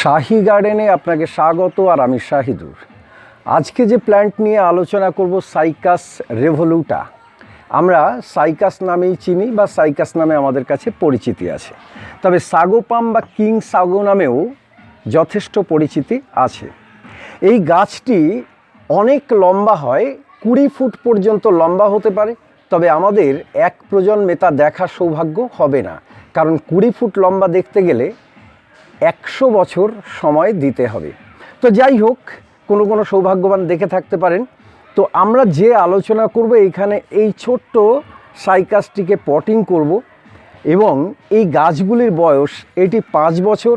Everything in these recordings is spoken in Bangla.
শাহি গার্ডেনে আপনাকে স্বাগত আর আমি শাহিদুর আজকে যে প্ল্যান্ট নিয়ে আলোচনা করব সাইকাস রেভলিউটা আমরা সাইকাস নামেই চিনি বা সাইকাস নামে আমাদের কাছে পরিচিতি আছে। তবে সাগোপাম বা কিং সাগো নামেও যথেষ্ট পরিচিতি আছে। এই গাছটি অনেক লম্বা হয়, কুড়ি ফুট পর্যন্ত লম্বা হতে পারে। তবে আমাদের এক প্রজন্মে তা দেখার সৌভাগ্য হবে না। কারণ কুড়ি ফুট লম্বা দেখতে গেলে একশো বছর সময় দিতে হবে। তো যাই হোক, কোনো কোনো সৌভাগ্যবান দেখে থাকতে পারেন। তো আমরা যে আলোচনা করব এইখানে এই ছোট্ট সাইকাসটিকে পটিং করব এবং এই গাছগুলির বয়স, এটি পাঁচ বছর,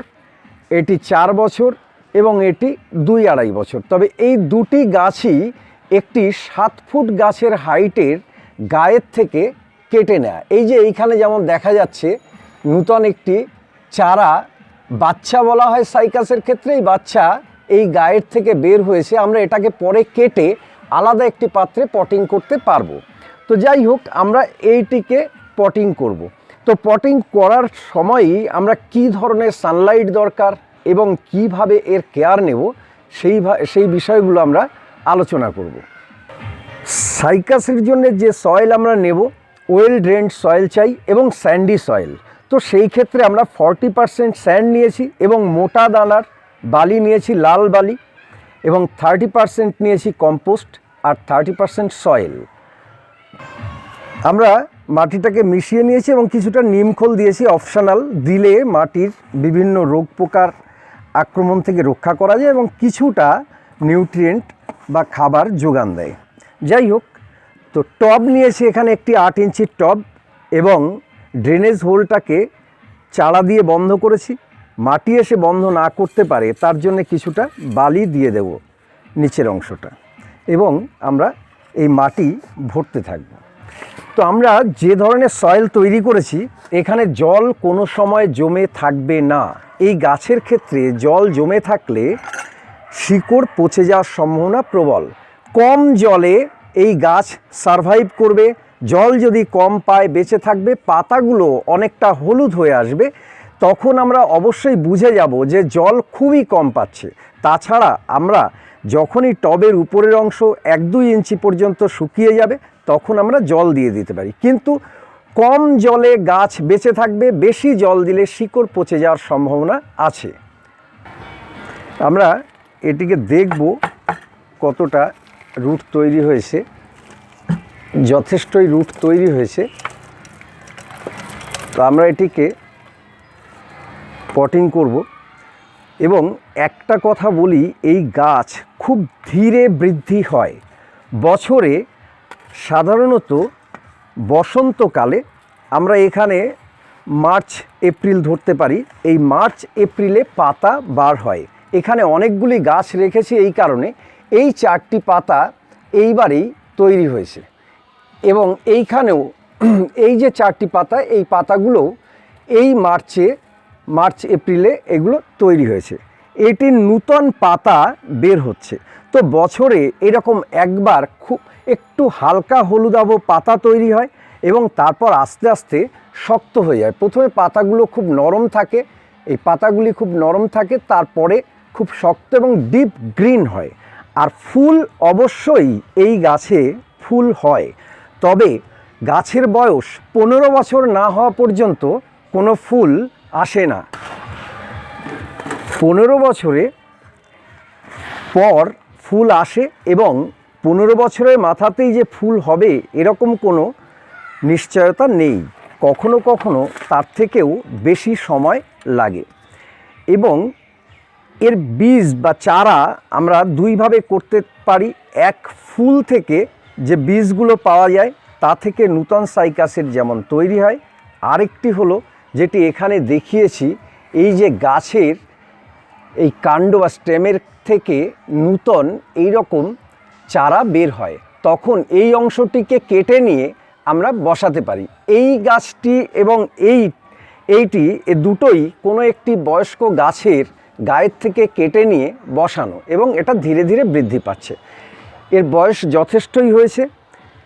এটি চার বছর এবং এটি দুই আড়াই বছর। তবে এই দুটি গাছই একটি সাত ফুট গাছের হাইটের গায়ের থেকে কেটে নেয়। এই যে এইখানে যেমন দেখা যাচ্ছে, নূতন একটি চারা বাচ্চা বলা হয় সাইকাসের ক্ষেত্রে এই বাচ্চা এই গায়ের থেকে বের হয়েছে। আমরা এটাকে পরে কেটে আলাদা একটি পাত্রে পটিং করতে পারব। তো যাই হোক, আমরা এইটিকে পটিং করব। তো পটিং করার সময়ই আমরা কি ধরনের সানলাইট দরকার এবং কীভাবে এর কেয়ার নেব সেই সেই বিষয়গুলো আমরা আলোচনা করব। সাইকাসের জন্য যে সয়েল আমরা নেব ওয়েল ড্রেন্ড সয়েল চাই এবং স্যান্ডি সয়েল। তো সেই ক্ষেত্রে আমরা ফর্টি পারসেন্ট স্যান্ড নিয়েছি এবং মোটা দানার বালি নিয়েছি, লাল বালি, এবং থার্টি পারসেন্ট নিয়েছি কম্পোস্ট আর থার্টি পারসেন্ট সয়েল আমরা মাটিটাকে মিশিয়ে নিয়েছি এবং কিছুটা নিমখোল দিয়েছি অপশনাল দিলে মাটির বিভিন্ন রোগ পোকার আক্রমণ থেকে রক্ষা করা যায় এবং কিছুটা নিউট্রিয়েন্ট বা খাবার যোগান দেয়। যাই হোক, তো টব নিয়েছি এখানে একটি আট ইঞ্চির টব এবং ড্রেনেজ হোলটাকে চারা দিয়ে বন্ধ করেছি, মাটি এসে বন্ধ না করতে পারে তার জন্য কিছুটা বালি দিয়ে দেব নিচের অংশটা এবং আমরা এই মাটি ভরতে থাকব। তো আমরা যে ধরনের সয়েল তৈরি করেছি, এখানে জল কোনো সময় জমে থাকবে না। এই গাছের ক্ষেত্রে জল জমে থাকলে শিকড় পচে যাওয়ার সম্ভাবনা প্রবল। কম জলে এই গাছ সারভাইভ করবে জল যদি কম পায়, বেঁচে থাকবে, পাতাগুলো অনেকটা হলুদ হয়ে আসবে, তখন আমরা অবশ্যই বুঝে যাব যে জল খুবই কম পাচ্ছে। তাছাড়া আমরা যখনই টবের উপরের অংশ এক দুই ইঞ্চি পর্যন্ত শুকিয়ে যাবে, তখন আমরা জল দিয়ে দিতে পারি। কিন্তু কম জলে গাছ বেঁচে থাকবে, বেশি জল দিলে শিকড় পচে যাওয়ার সম্ভাবনা আছে। আমরা এটিকে দেখব কতটা রুট তৈরি হয়েছে। যথেষ্টই রুট তৈরি হয়েছে। তো আমরা এটিকে পটিং করব এবং একটা কথা বলি, এই গাছ খুব ধীরে বৃদ্ধি হয়। বছরে সাধারণত বসন্তকালে আমরা এখানে মার্চ, এপ্রিল ধরতে পারি। এই মার্চ, এপ্রিলে পাতা বার হয়। এখানে অনেকগুলি গাছ রেখেছি এই কারণে। এই চারটি পাতা এইবারেই তৈরি হয়েছে। এবং এইখানেও এই যে চারটি পাতা, এই পাতাগুলো এই মার্চে, মার্চ, এপ্রিলে এগুলো তৈরি হয়েছে। এটির নূতন পাতা বের হচ্ছে। তো বছরে এরকম একবার খুব একটু হালকা হলুদাভ পাতা তৈরি হয় এবং তারপর আস্তে আস্তে শক্ত হয়ে যায়। প্রথমে পাতাগুলো খুব নরম থাকে, এই পাতাগুলি খুব নরম থাকে, তারপরে খুব শক্ত এবং ডিপ গ্রিন হয়। আর ফুল অবশ্যই এই গাছে ফুল হয়। তবে গাছের বয়স পনেরো বছর না হওয়া পর্যন্ত কোনো ফুল আসে না। পনেরো বছরে পর ফুল আসে এবং পনেরো বছরের মাথাতেই যে ফুল হবে এরকম কোনো নিশ্চয়তা নেই। কখনো কখনো তার থেকেও বেশি সময় লাগে এবং এর বীজ বা চারা আমরা দুইভাবে করতে পারি। এক ফুল থেকে যে বীজগুলো পাওয়া যায়, তা থেকে নূতন সাইকাসের যেমন তৈরি হয়, আরেকটি হলো যেটি এখানে দেখিয়েছি, এই যে গাছের এই কাণ্ড বা স্টেমের থেকে নূতন এই রকম চারা বের হয়। তখন এই অংশটিকে কেটে নিয়ে আমরা বসাতে পারি। এই গাছটি এবং এই, এইটি, এ দুটোই কোনো একটি বয়স্ক গাছের গায়ের থেকে কেটে নিয়ে বসানো এবং এটা ধীরে ধীরে বৃদ্ধি পাচ্ছে। এর বয়স যথেষ্টই হয়েছে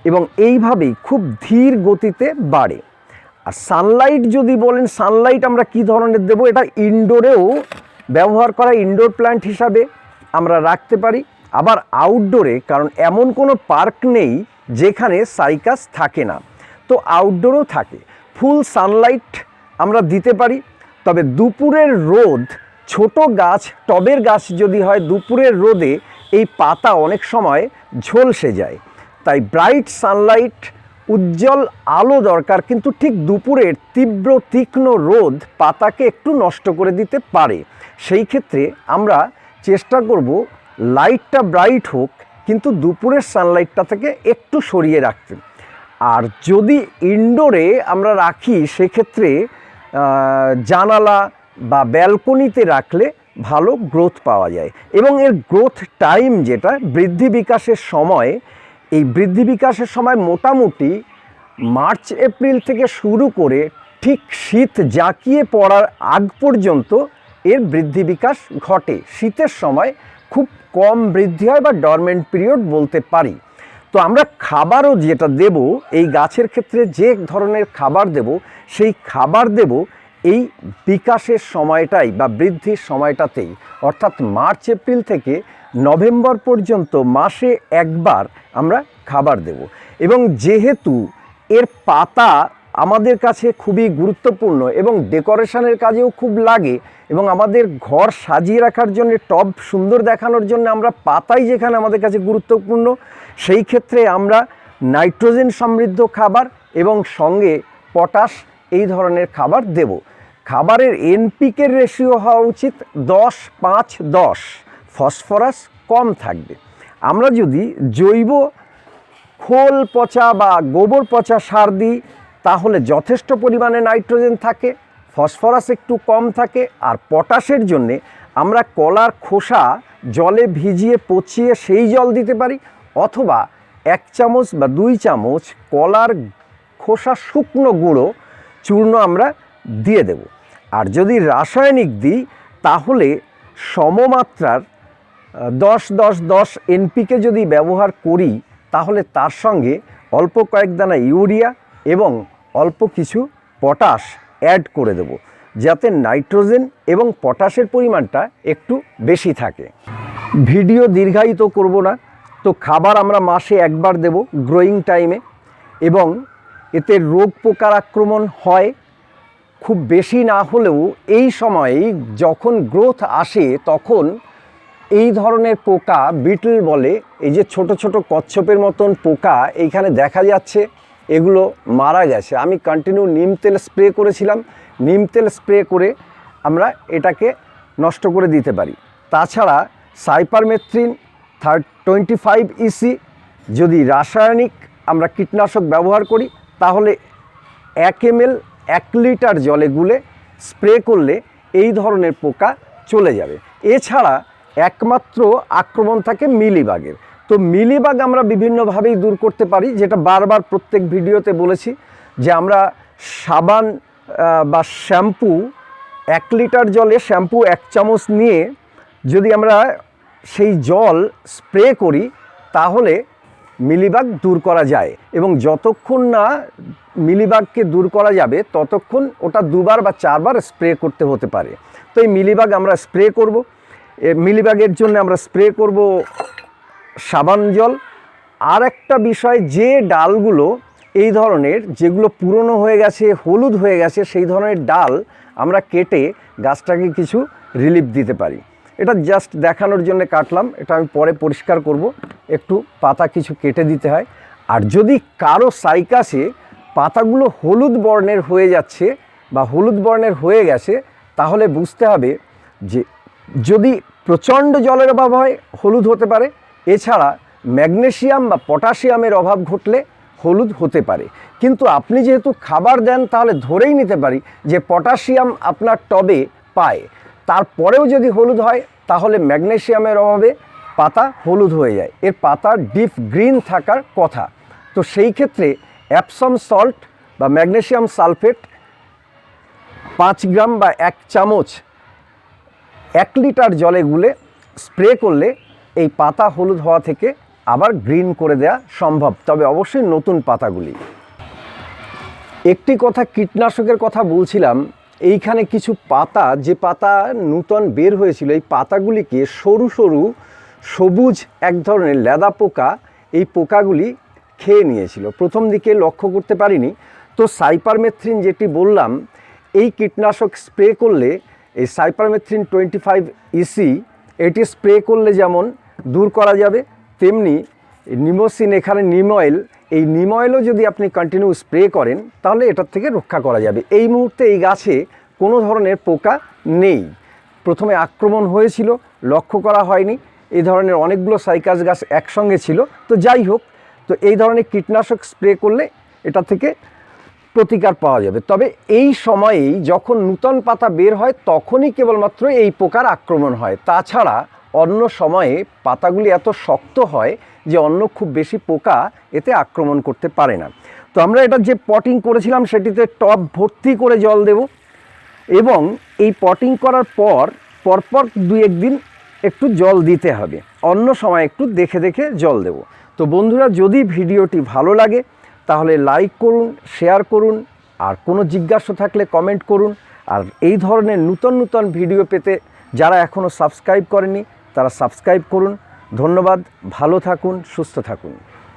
এবং এইভাবেই খুব ধীর গতিতে বাড়ে। আর সানলাইট যদি বলেন সানলাইট আমরা কি ধরনের দেব? এটা ইনডোরেও ব্যবহার করা ইনডোর প্ল্যান্ট হিসাবে আমরা রাখতে পারি। আবার আউটডোরে কারণ এমন কোনো পার্ক নেই যেখানে সাইকাস থাকে না। তো আউটডোরও থাকে। ফুল সানলাইট আমরা দিতে পারি। তবে দুপুরের রোদ, ছোট গাছ, টবের গাছ যদি হয়, দুপুরের রোদে এই পাতা অনেক সময় ঝলসে যায়। তাই ব্রাইট সানলাইট, উজ্জ্বল আলো দরকার, কিন্তু ঠিক দুপুরের তীব্র, তীক্ষ্ণ রোদ পাতাকে একটু নষ্ট করে দিতে পারে। সেই ক্ষেত্রে আমরা চেষ্টা করব লাইটটা ব্রাইট হোক, কিন্তু দুপুরের সানলাইটটা থেকে একটু সরিয়ে রাখতে। আর যদি ইনডোরে আমরা রাখি, সেক্ষেত্রে জানালা বা ব্যালকনিতে রাখলে ভালো গ্রোথ পাওয়া যায়। এবং এর গ্রোথ টাইম যেটা, বৃদ্ধি বিকাশের সময়, এই বৃদ্ধি বিকাশের সময় মোটামুটি মার্চ, এপ্রিল থেকে শুরু করে ঠিক শীত জাঁকিয়ে পড়ার আগ পর্যন্ত এর বৃদ্ধি বিকাশ ঘটে। শীতের সময় খুব কম বৃদ্ধি হয় বা ডরমেন্ট পিরিয়ড বলতে পারি। তো আমরা খাবারও যেটা দেব, এই গাছের ক্ষেত্রে যে ধরনের খাবার দেব, সেই খাবার দেব এই বিকাশের সময়টাই বা বৃদ্ধির সময়টাতেই, অর্থাৎ মার্চ, এপ্রিল থেকে নভেম্বর পর্যন্ত মাসে একবার আমরা খাবার দেব। এবং যেহেতু এর পাতা আমাদের কাছে খুবই গুরুত্বপূর্ণ এবং ডেকোরেশনের কাজেও খুব লাগে এবং আমাদের ঘর সাজিয়ে রাখার জন্য, টব সুন্দর দেখানোর জন্য আমরা পাতাই যেখানে আমাদের কাছে গুরুত্বপূর্ণ, সেই ক্ষেত্রে আমরা নাইট্রোজেন সমৃদ্ধ খাবার এবং সঙ্গে পটাশ এই ধরনের খাবার দেব। খাবারের এনপিকের রেশিও হওয়া উচিত দশ পাঁচ দশ। ফসফরাস কম থাকবে। আমরা যদি জৈব খোল পচা বা গোবর পচা সার দিই, তাহলে যথেষ্ট পরিমাণে নাইট্রোজেন থাকে, ফসফরাস একটু কম থাকে, আর পটাশের জন্যে আমরা কলার খোসা জলে ভিজিয়ে পচিয়ে সেই জল দিতে পারি, অথবা এক চামচ বা দুই চামচ কলার খোসা শুকনো গুঁড়ো, চূর্ণ আমরা দিয়ে দেব। আর যদি রাসায়নিক দিই, তাহলে সমমাত্রার দশ দশ দশ এনপিকে যদি ব্যবহার করি, তাহলে তার সঙ্গে অল্প কয়েক দানা ইউরিয়া এবং অল্প কিছু পটাশ অ্যাড করে দেব, যাতে নাইট্রোজেন এবং পটাশের পরিমাণটা একটু বেশি থাকে। ভিডিও দীর্ঘায়িত করব না, তো খাবার আমরা মাসে একবার দেব গ্রোয়িং টাইমে এবং এতে রোগ পোকার আক্রমণ হয় খুব বেশি না হলেও এই সময়েই যখন গ্রোথ আসে, তখন এই ধরনের পোকা বিটল বলে, এই যে ছোট ছোট কচ্ছপের মতন পোকা এইখানে দেখা যাচ্ছে, এগুলো মারা গেছে। আমি কন্টিনিউ নিম তেল স্প্রে করেছিলাম। নিম তেল স্প্রে করে আমরা এটাকে নষ্ট করে দিতে পারি। তাছাড়া cypermethrin third twenty five EC যদি রাসায়নিক আমরা কীটনাশক ব্যবহার করি, তাহলে এক এম এক লিটার জলে গুলে স্প্রে করলে এই ধরনের পোকা চলে যাবে। এছাড়া একমাত্র আক্রমণ থাকে মিলিবাগের। তো মিলিবাগ আমরা বিভিন্নভাবেই দূর করতে পারি, যেটা বারবার প্রত্যেক ভিডিওতে বলেছি যে আমরা সাবান বা শ্যাম্পু, এক লিটার জলে শ্যাম্পু এক চামচ নিয়ে যদি আমরা সেই জল স্প্রে করি, তাহলে মিলিবাগ দূর করা যায় এবং যতক্ষণ না মিলিবাগকে দূর করা যাবে ততক্ষণ ওটা দুবার বা চারবার স্প্রে করতে হতে পারে। তো এই মিলিবাগ আমরা স্প্রে করব। মিলিবাগের জন্য আমরা স্প্রে করব সাবান জল। আর একটা বিষয়, যে ডালগুলো এই ধরনের যেগুলো পুরনো হয়ে গেছে, হলুদ হয়ে গেছে, সেই ধরনের ডাল আমরা কেটে গাছটাকে কিছু রিলিফ দিতে পারি। এটা জাস্ট দেখানোর জন্য কাটলাম, এটা আমি পরে পরিষ্কার করব। একটু পাতা কিছু কেটে দিতে হয়। আর যদি কারও সাইকাসে পাতাগুলো হলুদ বর্ণের হয়ে যাচ্ছে বা হলুদ বর্ণের হয়ে গেছে, তাহলে বুঝতে হবে যে যদি প্রচণ্ড জলের অভাব হয়, হলুদ হতে পারে। এছাড়া ম্যাগনেশিয়াম বা পটাশিয়ামের অভাব ঘটলে হলুদ হতে পারে। কিন্তু আপনি যেহেতু খাবার দেন, তাহলে ধরেই নিতে পারি যে পটাশিয়াম আপনার টবে পায়। তারপরেও যদি হলুদ হয়, তাহলে ম্যাগনেশিয়ামের অভাবে পাতা হলুদ হয়ে যায়। এর পাতা ডিপ গ্রিন থাকার কথা। তো সেই ক্ষেত্রে অ্যাপসম সল্ট বা ম্যাগনেশিয়াম সালফেট পাঁচ গ্রাম বা এক চামচ এক লিটার জলে গুলে স্প্রে করলে এই পাতা হলুদ হওয়া থেকে আবার গ্রিন করে দেওয়া সম্ভব। তবে অবশ্যই নতুন পাতাগুলি। একটি কথা কীটনাশকের কথা বলছিলাম, এইখানে কিছু পাতা, যে পাতা নূতন বের হয়েছিল, এই পাতাগুলিকে সরু সরু, সবুজ এক ধরনের লেদা পোকা, এই পোকাগুলি খেয়ে নিয়েছিল। প্রথম দিকে লক্ষ্য করতে পারিনি। তো সাইপারমেথ্রিন যেটি বললাম, এই কীটনাশক স্প্রে করলে, এই সাইপারমেথ্রিন টোয়েন্টি ফাইভ ইসি এটি স্প্রে করলে যেমন দূর করা যাবে, তেমনি নিমোসিন এখানে নিম অয়েল, এই নিম অয়েলও যদি আপনি কন্টিনিউ স্প্রে করেন, তাহলে এটার থেকে রক্ষা করা যাবে। এই মুহূর্তে এই গাছে কোনো ধরনের পোকা নেই। প্রথমে আক্রমণ হয়েছিল, লক্ষ্য করা হয়নি। এই ধরনের অনেকগুলো সাইকাস গাছ একসঙ্গে ছিল। তো যাই হোক তো এই ধরনের কীটনাশক স্প্রে করলে এটা থেকে প্রতিকার পাওয়া যাবে। তবে এই সময়েই যখন নূতন পাতা বের হয়, তখনই কেবলমাত্র এই পোকার আক্রমণ হয়। তাছাড়া অন্য সময়ে পাতাগুলি এত শক্ত হয় যে অন্য খুব বেশি পোকা এতে আক্রমণ করতে পারে না। তো আমরা এটা যে পটিং করেছিলাম, সেটিতে টব ভর্তি করে জল দেব এবং এই পটিং করার পর, পরপর দুই একদিন একটু জল দিতে হবে। অন্য সময় একটু দেখে দেখে জল দেব। তো বন্ধুরা, যদি ভিডিওটি ভালো লাগে, তাহলে লাইক করুন শেয়ার করুন, আর কোনো জিজ্ঞাসা থাকলে কমেন্ট করুন। আর এই ধরনের নূতন নূতন ভিডিও পেতে যারা এখনও সাবস্ক্রাইব করেনি তারা সাবস্ক্রাইব করুন। ধন্যবাদ, ভালো থাকুন, সুস্থ থাকুন।